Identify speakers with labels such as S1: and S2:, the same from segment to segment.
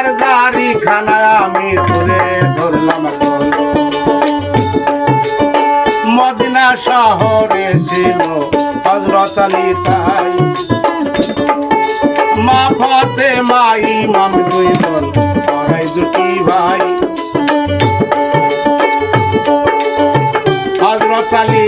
S1: আজকার জারি খানায় আমি ধরে ধরলাম মদিনা শহরে ছিল হজরত তাই। মা ফতে মাই মাম দুই বোন পড়াই দুটি ভাই। হজরত আলী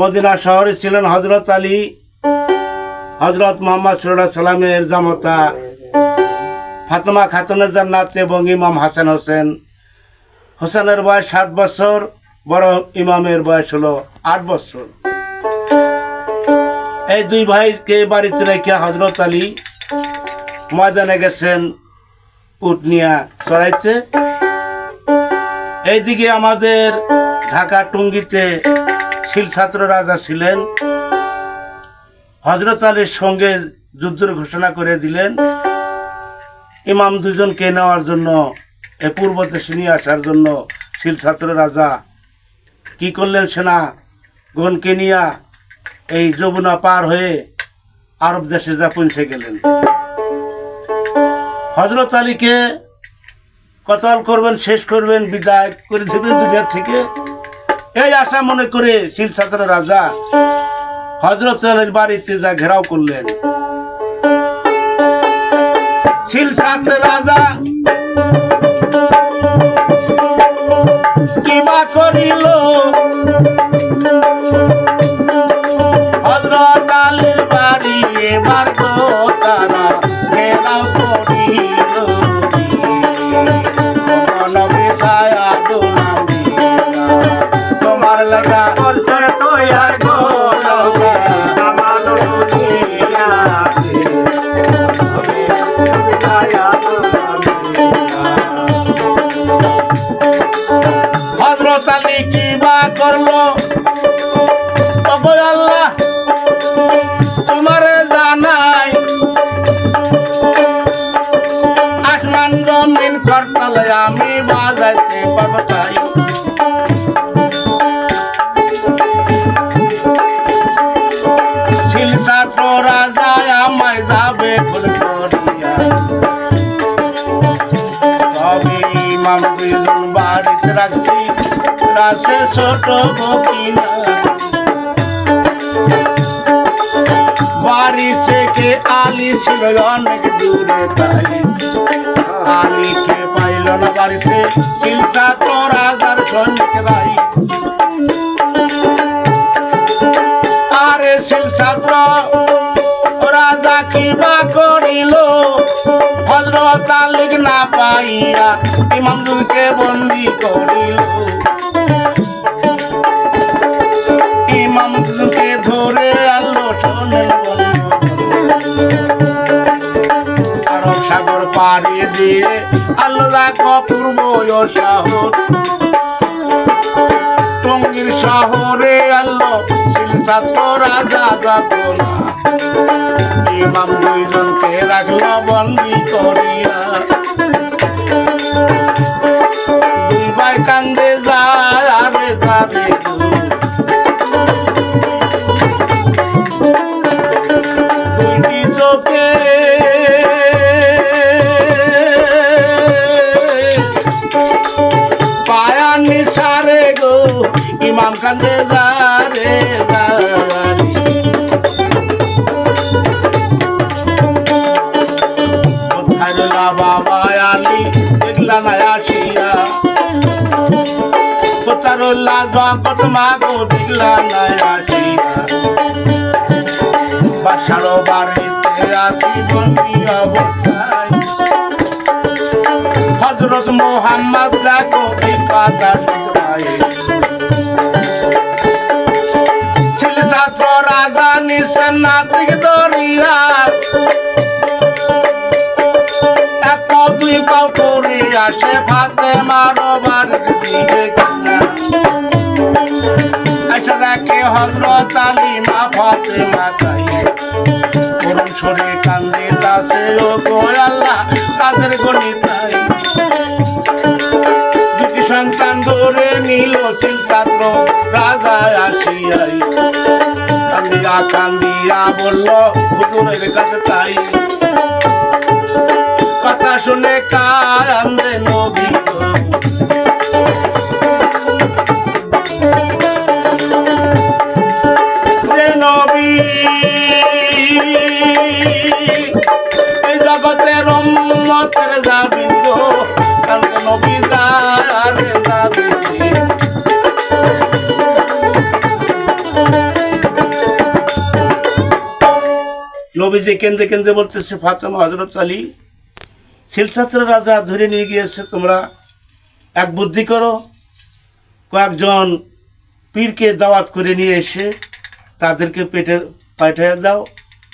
S1: মদিনা শহরে ছিলেন হজরত আলী। হজরত মোহাম্মদ সুল্লাহ সাল্লামের জামতা ফাতেমা খাতুনের জান্নাত এবং ইমাম হাসান হোসেন। হোসেনের বয়স সাত বছর, বড় ইমামের বয়স হলো আট বছর। এই দুই ভাইকে বাড়িতে রেখে হজরত আলী ময়দানে গেছেন উটনিয়া চড়াইতে। এইদিকে আমাদের ঢাকা টুঙ্গিতে শিল ছাত্র রাজা ছিলেন। হজরত আলীর সঙ্গে যুদ্ধের ঘোষণা করে দিলেন। ইমাম দুজনকে নেওয়ার জন্য, এ পূর্ব দেশে নিয়ে আসার জন্য শিল ছাত্র রাজা কি করলেন সেনা? গণকে নিয়া এই যমুনা পার হয়ে আরব দেশে যা পৌঁছে গেলেন। হজরত আলীকে কতল করবেন, শেষ করবেন, বিদায় করে দেবেন দুনিয়া থেকে। এই আশা মনে করে শিল রাজা হজরত আলীর বাড়িতে যা ঘেরাও করলেন। শিল ছাত্র রাজা কিবা করিল? হজরত আলীর বাড়ি এবার ছায়া রাসে ছোট বাড়ি থেকে আলি ছিল অনেক দূরে আলিকে পাইল না বাড়িতে, চিন্তা তো রাজার ছাত্র রাজা করিল না পাইয়া ইমাম দুইকে বন্দি করিল। রে আল্লাহ পূর্ব শহর। টঙ্গির শহরে আল্লাহ শিলছাত্র রাজা যাত না ইমাম দুইজনকে রাখল বন্দি করিয়া। কোথারুল্লাহ জগৎ মাগো দেখলা না আসিয়া বাসার বাড়িতে আসি বন্দি অবস্থায়। হজরত মোহাম্মদ দেখো বিপাদা ছিল ছাত্র রাজা নিশান নাতিক দরিয়া এক দুই পাও করে আসে ভাতে মারো আচ্ছা দেখে হজরত আলী মা ফাতে মা চাই করুন সরে কান্দে দাসে, ও গো আল্লাহ, তাদের গণিতাই দুটি সন্তান ধরে নিল সিল ছাত্র, রাজা আসিয়াই। কান্দিয়া কান্দিয়া বলল, হুজুরের কাছে তাই। কথা শুনে কান্দে নবী? নবীজি কেন্দ্রে কেন্দ্রে বলতেছে, ফাতেমা হজরত আলী শিলছাত্র রাজা ধরে নিয়ে গিয়েছে, তোমরা এক বুদ্ধি করো। কয়েকজন পীরকে দাওয়াত করে নিয়ে এসে তাদেরকে পেটে পাঠিয়ে দাও।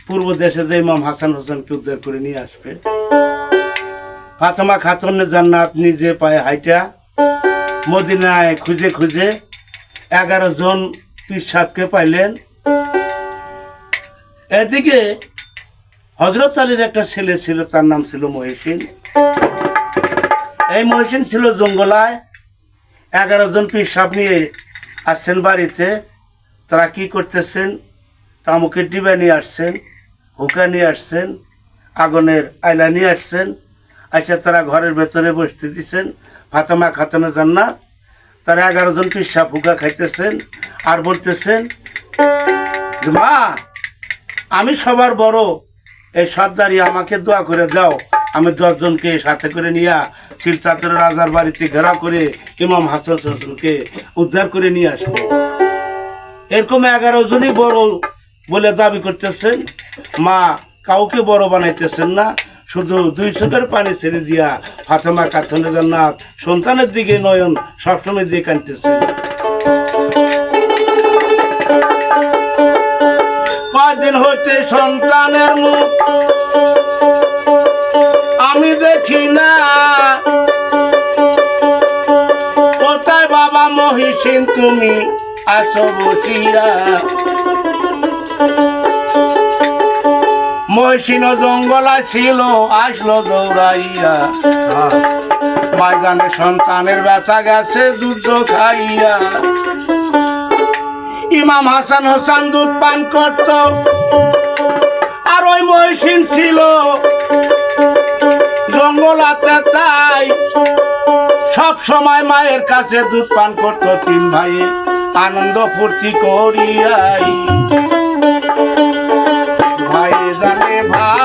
S1: পূর্ব দেশে যে ইমাম হাসান হোসেনকে উদ্ধার করে নিয়ে আসবে। ফাতেমা খাতুনের জান্নাত নিজে পায়ে হাইটা, মদিনায় খুঁজে খুঁজে এগারো জন পীর সাহেবকে পাইলেন। এদিকে হজরত আলীর একটা ছেলে ছিল, তার নাম ছিল মহিসিন। এই মহিসিন ছিল জঙ্গলায়। এগারো জন পিসাব নিয়ে আসছেন বাড়িতে। তারা কি করতেছেন? তামুকের ডিবা নিয়ে আসছেন, হুকা নিয়ে আসছেন, আগুনের আয়লা নিয়ে আসছেন। আচ্ছা তারা ঘরের ভেতরে বসতে দিচ্ছেন ফাতেমা খাতানো জান্নাত। তারা এগারো জন পিসাব হুকা খাইতেছেন আর বলতেছেন মা আমি সবার বড় এই সর্দারি আমাকে দোয়া করে দাও। আমি দশজনকে সাথে করে নিয়ে শিলচাত্র রাজার বাড়িতে ঘেরাও করে ইমাম হাসান হোসেনকে উদ্ধার করে নিয়ে আসব। এরকম এগারো জনই বড় বলে দাবি করতেছেন। মা কাউকে বড় বানাইতেছেন না। শুধু দুই চোখের পানি ছেড়ে দিয়া ফাতেমা কাথনের জান্নাত সন্তানের দিকে নয়ন সবসময় দিয়ে কানতেছেন কদিন হতে সন্তানের মুখ। আমি দেখি না। কোথায় বাবা মহিষিন তুমি? আসো বসিয়া। মহিষিন জঙ্গলা ছিল আসলো দৌড়াইয়া। ময়দানে সন্তানের ব্যথা গেছে দুধ খাইয়া। ইমাম হাসান হোসান দুধ পান করত। আর ওই মহিষিন ছিল। জঙ্গলাতে তাই সব সময় মায়ের কাছে দুধ পান করত তিন ভাই আনন্দ ফুর্তি করিয়াই। ভাই জানে ভাইয়ের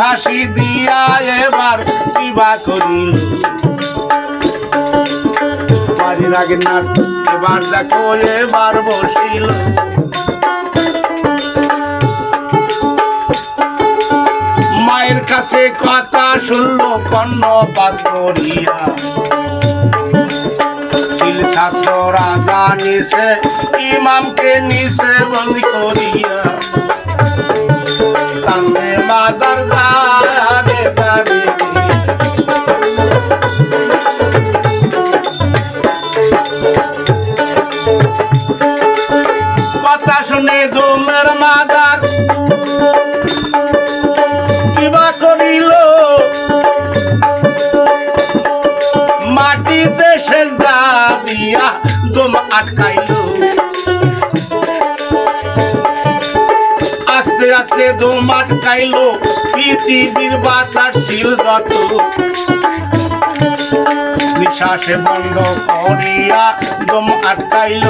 S1: হাসি দিয়া এবার বিবাহ করিল। বাড়ির আগে না এবার দেখো এবার বসিল। মায়ের কাছে কথা শুনলো কর্ণপাত করিয়া ছিল ছাত্র রাজা নিছে ইমামকে নিছে বন্দি করিয়া। সামনে বাজার দাঁড়ে আস্তে আস্তে দোম আটকাইল পৃথিবীর বাতাস শিল যত নিঃশ্বাসে বন্ধ করিয়া দম আটকাইল।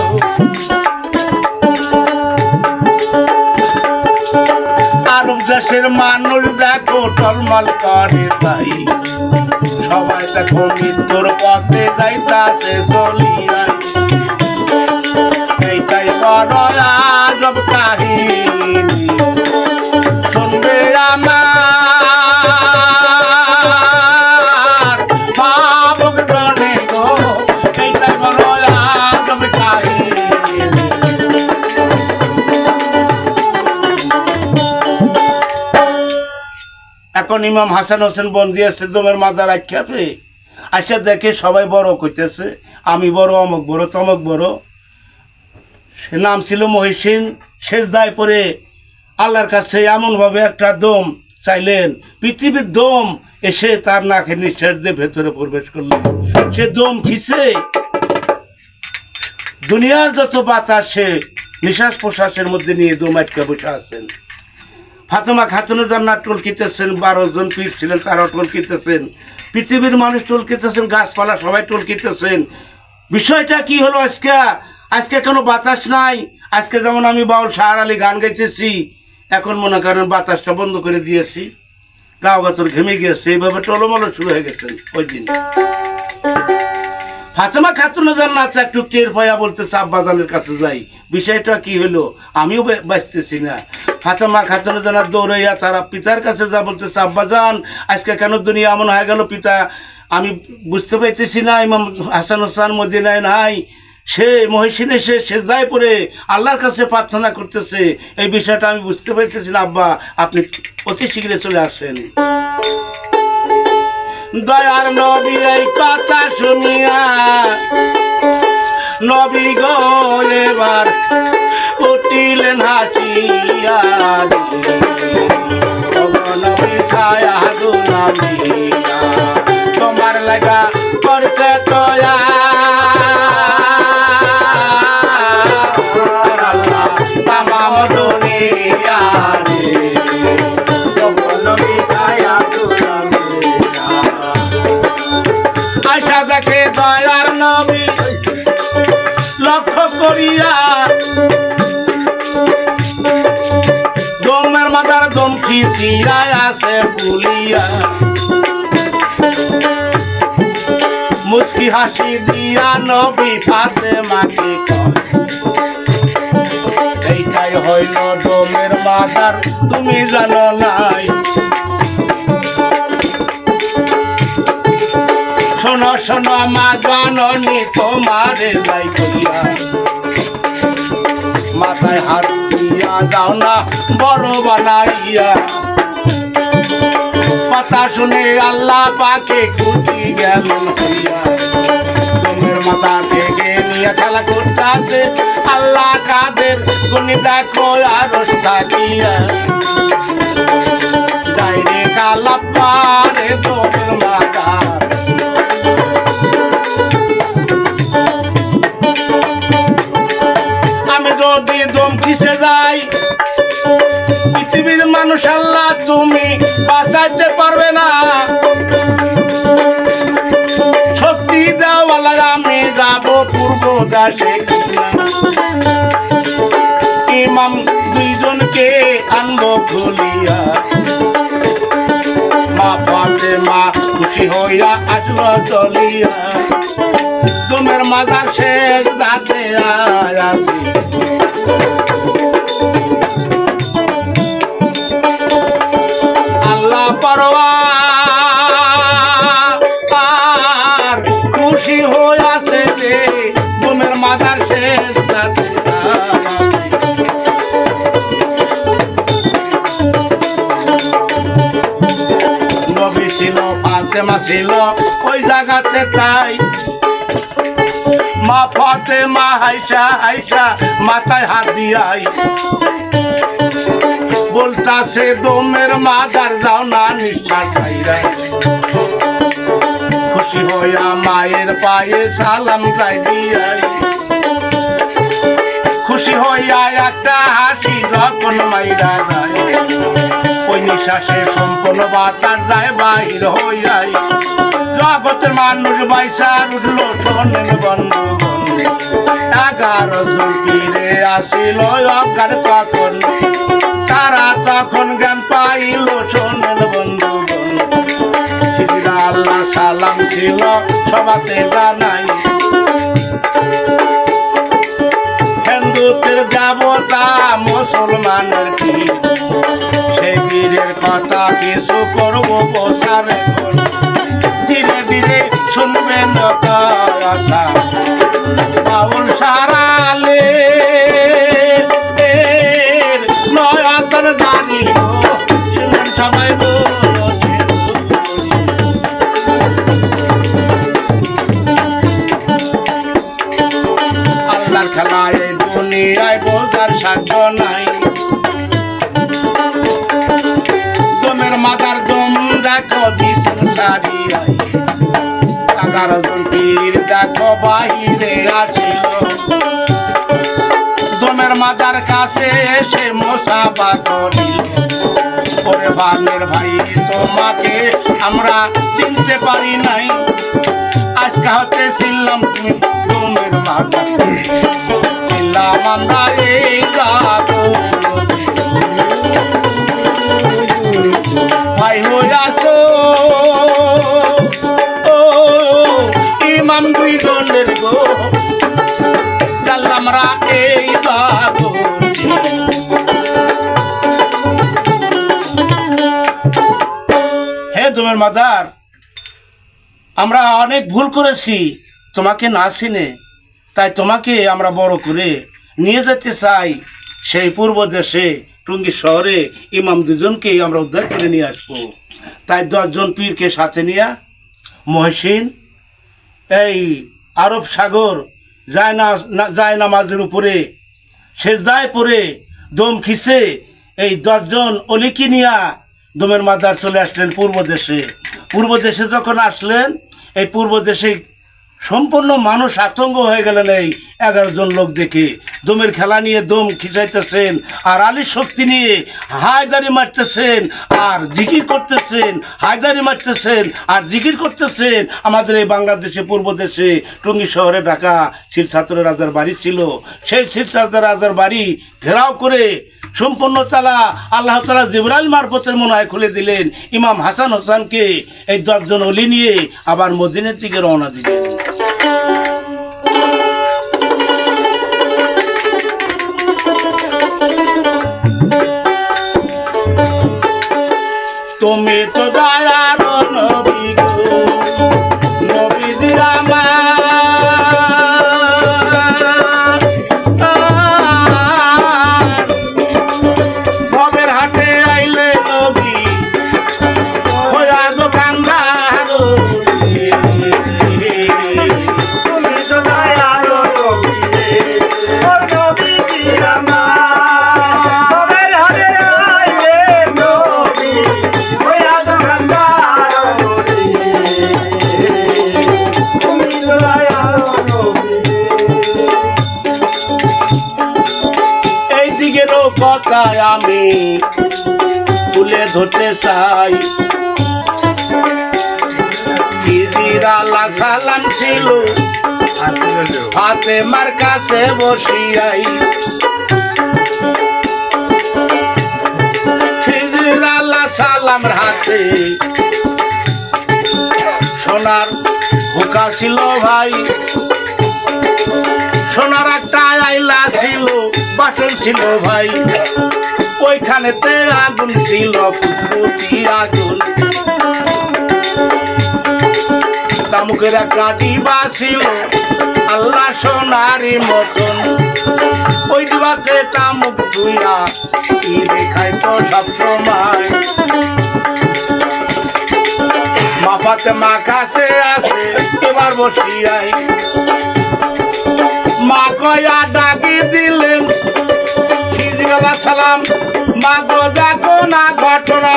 S1: আরব দেশের মানুষ দেখো টলমল করে তাই। সবাই দেখো মৃত্যুর পথে যাইতাছে চলিয়া এইটাই বড় আজব কাহিনী। এখন ইমাম হাসান হোসেন বন্দি আছে দমের মাজার আখ্যাপে আসে দেখে সবাই বড় কইতেছে, আমি বড়, অমুক বড়, তমক বড়। সে নাম ছিল মহিসিন। সে যায় পরে আল্লাহর কাছে এমনভাবে একটা দম চাইলেন। পৃথিবীর দম এসে তার নাকে নিঃশ্বাস দিয়ে ভেতরে প্রবেশ করলেন সে দম খিসে দুনিয়ার যত বাতাস নিঃশ্বাস প্রশ্বাসের মধ্যে নিয়ে দম আটকে বসে আছেন। ফাতেমা খাতুনে জান্নাত টলকিতেছেন বারো জন পীর ছিলেন তারাও টলকিতেছেন পৃথিবীর মানুষ টলকিতেছেন গাছপালা সবাই টলকিতেছেন বিষয়টা কি হলো আজকে? আজকে কোনো বাতাস নাই। আজকে যেমন আমি বাউল শাহর আলী গান গাইতেছি, এখন মনে করেন বাতাসটা বন্ধ করে দিয়েছি। গাও গাছর ঘেমে গিয়েছে, এইভাবে টলমলো শুরু হয়ে গেছেন ওই দিন। ফাতেমা খাতুনে জান্নাত একটু টের পায়া বলতে চাপ বাজানের কাছে যাই। বিষয়টা কি হলো? আমিও বাঁচতেছি না। ফাতেমা খাতুনে জানার দৌড়াইয়া তারা পিতার কাছে যা বলতে চাপ বাজান আজকে কেন দুনিয়া এমন হয়ে গেল পিতা? আমি বুঝতে পাইতেছি না, ইমাম হাসান হোসেন মদিনায় নাই। সে মহিষিনে সে যায় পরে আল্লাহর কাছে প্রার্থনা করতেছে। এই বিষয়টা আমি বুঝতে পারতেছি না, আব্বা, আপনি অতি শীঘ্রই চলে আসেন। দয়ার নবী এই কথা শুনিয়া নবী গো এবার উঠিলেন হাসিয়া নবী ছায়া গুণামিয়া তোমার লাগা করতে তোয়া করিয়া। দমের মাথার দমকি চিরায় আসে বুলিয়া মুচকি হাসি দিয়া নবী পাতে মাকে এইটাই হইল ডোমের মাথার, তুমি জানো নাই। শোনো শোনো, মা, জাননি তোমারে যাই করিয়া। মাথায় হাত দিয়া যাও না, বড় বানাইয়া। কথা শুনে আল্লাহ পাকে গেলেন হইয়া তোমার মাথা থেকে নিয়ে খেলা আল্লাহ কাদের গুনি দেখো আর থাকিয়া। মাথা মানুষ আল্লাহ তুমি বাঁচাইতে পারবে না। শক্তি দেওয়ালা আমি যাব পূর্ব দাসে। ইমাম দুইজনকে আনব খুলিয়া। মা পাতে মা খুশি হইয়া আসলো চলিয়া। তোমার মাজার শেষ দাঁতে আসি। নবী ছিল ফাতেমা ছিল, ওই জায়গাতে তাই। মা ফাতেমা হাইসা হাইসা মাথায় হাত দিয়াই। বলতাছে, দমের মাদার যাও না নিঃশ্বাস খাইরা খুশি হইয়া মায়ের পায়ে সালাম যাই দিয়াই। খুশি হইয়া একটা হাসি যখন মাইরা যায়। ওই নিঃশ্বাসে সম্পূর্ণ বাতার যায় বাহির হইয়াই। জগতের মানুষ বাইসার উঠল শোনেন বন্ধু এগারো জন পীরে আসিল অজ্ঞান তখন। তারা তখন জ্ঞান পাইল শোনেন বন্ধু আল্লাহ সালাম ছিল সবাতে জানাই। কিছু করব প্রচার ধীরে ধীরে শুনবেন কথা সারালে নয়াতন খেলায় দুনিয়ায় সাধ্য নাই। মাথার কাছে এসে করিল ওরে বানের ভাই, তোমাকে আমরা চিনতে পারি নাই। আজকে হতে ছিলাম তুমি দমের মাথা ছিলাম আমরা এই দুই গো? আমরা এই হে তোমার মাদার, আমরা অনেক ভুল করেছি, তোমাকে না চিনে। তাই তোমাকে আমরা বড় করে নিয়ে যেতে চাই। সেই পূর্ব দেশে, টুঙ্গি শহরে ইমাম দুজনকে আমরা উদ্ধার করে নিয়ে আসব। তাই দশজন পীরকে সাথে নিয়ে মহসিন এই আরব সাগর যায় না যায় নামাজের উপরে। সে যায় পরে দম খিসে এই দশজন অলিকি নিয়া দমের মাদার চলে আসলেন পূর্ব দেশে। পূর্ব দেশে যখন আসলেন, এই পূর্ব দেশে সম্পূর্ণ মানুষ আতঙ্ক হয়ে গেলেন এই এগারো জন লোক দেখে। দমের খেলা নিয়ে দম খিচাইতেছেন, আর আলীর শক্তি নিয়ে হায়দারি মারতেছেন, আর জিকির করতেছেন, হায়দারি মারতেছেন, আর জিকির করতেছেন। আমাদের এই বাংলাদেশে, পূর্ব দেশে, টঙ্গী শহরে, ঢাকা শিলছাত্র রাজার বাড়ি ছিল। সেই শিলছাত্র রাজার বাড়ি ঘেরাও করে সম্পূর্ণ তালা আল্লাহ তালা জিবরাইল মারফতের মনে হয় খুলে দিলেন। ইমাম হাসান হোসানকে এই দশজন অলি নিয়ে আবার মদিনের দিকে রওনা দিলেন। এই কথা আমি তুলে ধরতে চাই। হাতে মার কাছে বসিয়াই। খিদির সালাম হাতে সোনার হুকা ছিল ভাই। সোনার একটা আইলা ছিল। বাসন ছিল ভাই। ওইখানেতে আগুন ছিল আগুন। তামুকের একটা ডিবা ছিল, আল্লাহ সোনারি মতন। ওই ডিবাতে তামুক ধুইয়া কি দেখায় তো সব সময়। মাফাতে মা আছে, এবার বসিয়াই। মা কয়া ডাকি দিলেন সালাম মাগো দেখো না ঘটনা।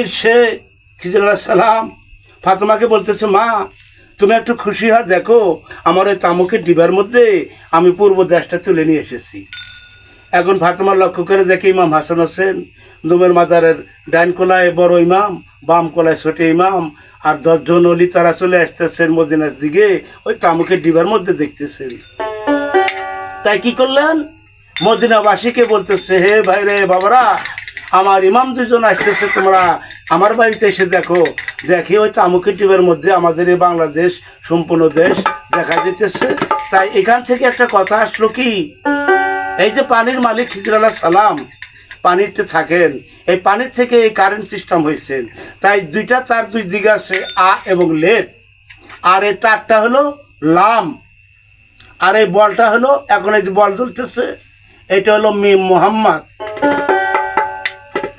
S1: পীর সে, খিজির সালাম। ফাতেমাকে বলতেছে, মা, তুমি একটু খুশি হয় দেখো, আমার ওই তামুকের ডিবার মধ্যে আমি পূর্ব দেশটা তুলে নিয়ে এসেছি। এখন ফাতেমা লক্ষ্য করে দেখে ইমাম হাসান হোসেন দুমের মাজারের ডাইন কোলায় বড় ইমাম, বাম কোলায় ছোট ইমাম, আর দশজন অলি তারা চলে আসতেছেন মদিনার দিকে, ওই তামুকের ডিবার মধ্যে দেখতেছেন। তাই কি করলেন? মদিনাবাসীকে বলতেছে, হে ভাই রে বাবারা আমার ইমাম দুজন আসতেছে, তোমরা আমার বাড়িতে এসে দেখো। দেখি ওই তামুকি টিপের মধ্যে আমাদের এই বাংলাদেশ সম্পূর্ণ দেশ দেখা যেতেছে তাই এখান থেকে একটা কথা আসলো কি? এই যে পানির মালিক খিজরাল্লাহ সালাম পানিতে থাকেন, এই পানির থেকে এই কারেন্ট সিস্টেম হয়েছে। তাই দুইটা তার দুই দিকে আছে, আ এবং লেট আর এই তারটা হলো লাম। আর এই বলটা হলো, এখন এই যে বল চলতেছে এটা হলো মিম মোহাম্মদ।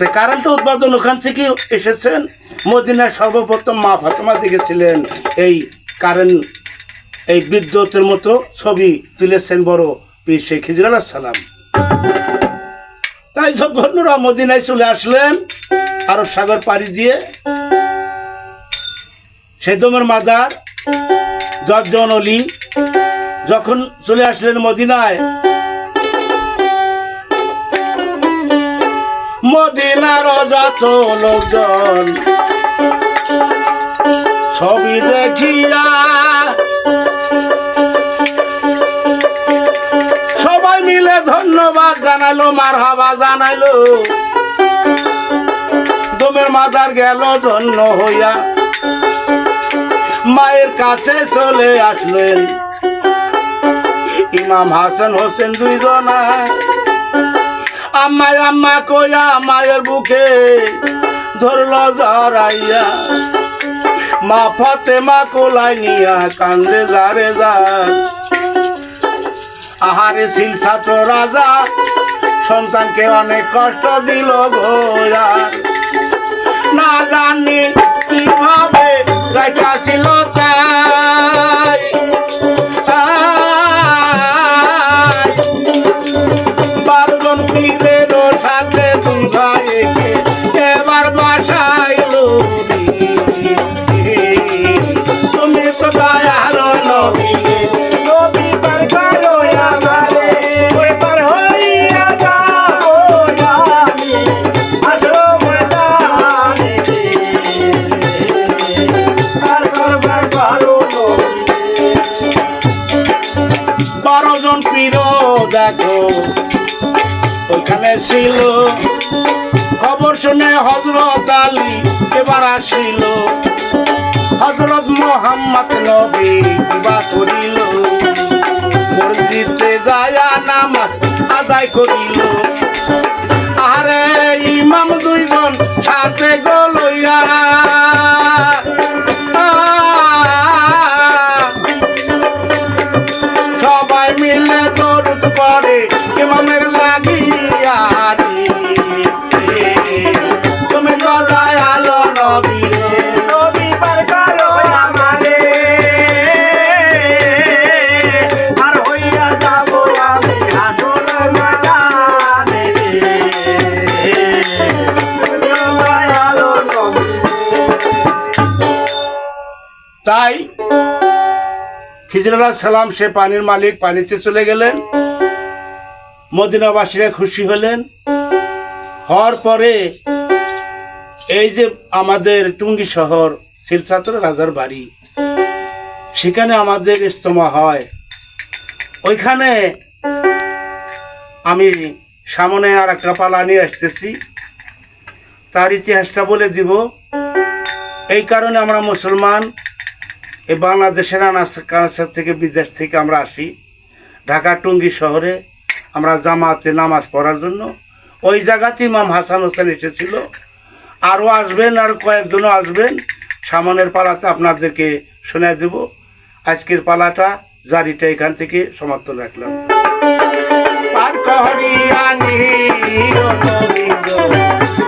S1: তো কারেন্ট উৎপাদন ওখান থেকে এসেছেন। মদিনায় সর্বপ্রথম মা ফাতেমা দেখেছিলেন এই কারেন্ট, এই বিদ্যুতের মতো ছবি তুলেছেন বড় পীর শেখ হিজর সালাম। তাই সব ওরা মদিনায় চলে আসলেন, আরব সাগর পাড়ি দিয়ে। সেদমের মাজার দশজন অলি, যখন চলে আসলেন মদিনায় মদিনার যত লোকজন ছবি দেখিয়া সবাই মিলে ধন্যবাদ জানালো মার হাবা জানাইলো। দমের মাদার গেল, ধন্য হইয়া মায়ের কাছে চলে আসলেন। ইমাম হাসান হোসেন দুইজনা আম্মাই আম্মা কয়া মায়ের বুকে ধরল জড়াইয়া। মা ফতে মা কোলাই নিয়া কান্দে যারে যা আহারে শিল ছাত্র রাজা, সন্তানকে অনেক কষ্ট দিল ঘোরা না জানি কীভাবে রাখা ছিল তাই ছিল। খবর শুনে হজরত আলী এবার আসিল। হজরত মোহাম্মদ নবী বিবাহ করিল মসজিদে যায়া নামাজ আদায় করিল। আরে ইমাম দুইজন সাথে গলইয়া খিজির সালাম সে পানির মালিক, পানিতে চলে গেলেন। মদিনাবাসীরা খুশি হলেন। হওয়ার পরে এই যে আমাদের টুঙ্গি শহর শিলছাত্র রাজার বাড়ি, সেখানে আমাদের ইস্তমা হয়। ওইখানে আমি সামনে আর একটা পালা নিয়ে আসতেছি। তার ইতিহাসটা বলে দিব। এই কারণে আমরা মুসলমান এই বাংলাদেশের আনাচে থেকে বিদেশ থেকে আমরা আসি। ঢাকা টুঙ্গি শহরে আমরা জামাতে নামাজ পড়ার জন্য। ওই জায়গাতে ইমাম হাসান হোসেন এসেছিল। আরও আসবেন আর কয়েকজনও আসবেন। সামনের পালাতে আপনাদেরকে শোনা দেব। আজকের পালাটা জারিটা এখান থেকে সমাপ্ত রাখলাম।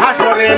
S1: হাসরে